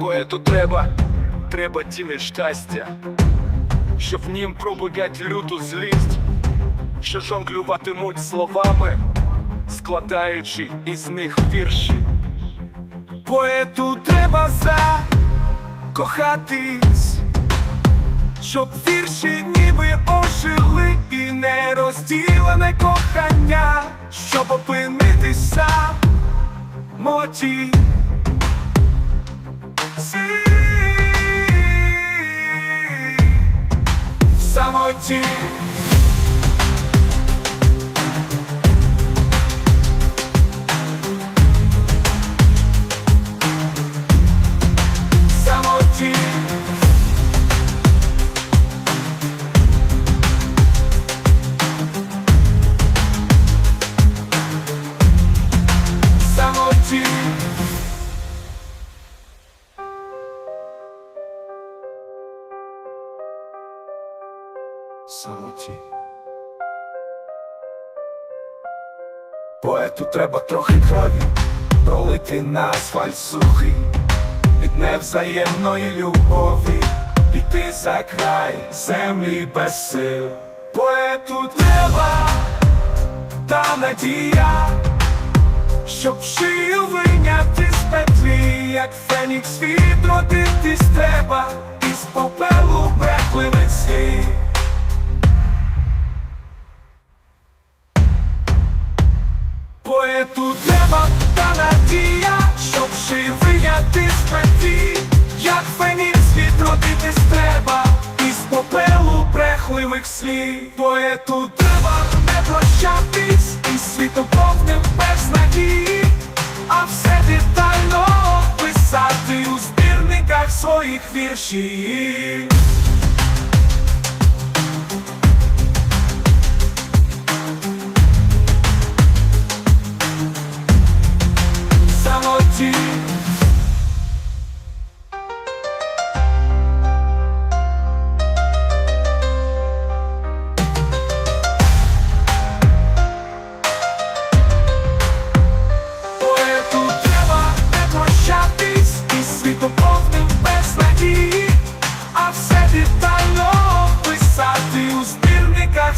Поету треба, треба тіни щастя, щоб в нім пробудять люту злість, що жонглюватимуть словами, складаючи із них вірші. Поету треба закохатись, щоб вірші ніби ожили і не розділене кохання, щоб опинитися моті. В самоті. Самоті. Поету треба трохи крові, пролити на асфальт сухий, від невзаємної любові, піти за край землі без сил. Поету треба та надія, щоб шию вийняти з петлі, як фенікс відродитись треба, із попелу слів. Поету треба не прощатись, із світом повним без надії, а все детально писати у збірниках своїх віршів. самоті.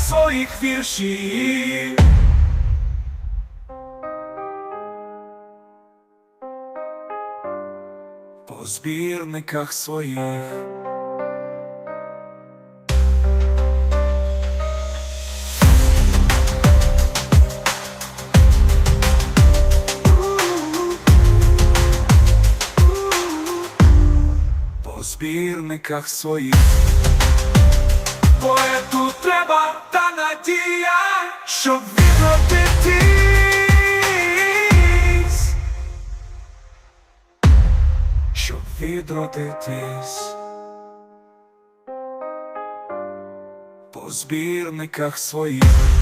Своїх віршів. по збірниках своїх. По збірниках своїх. Поету треба та надія, щоб відродитись щоб відродитись по збірниках своїх.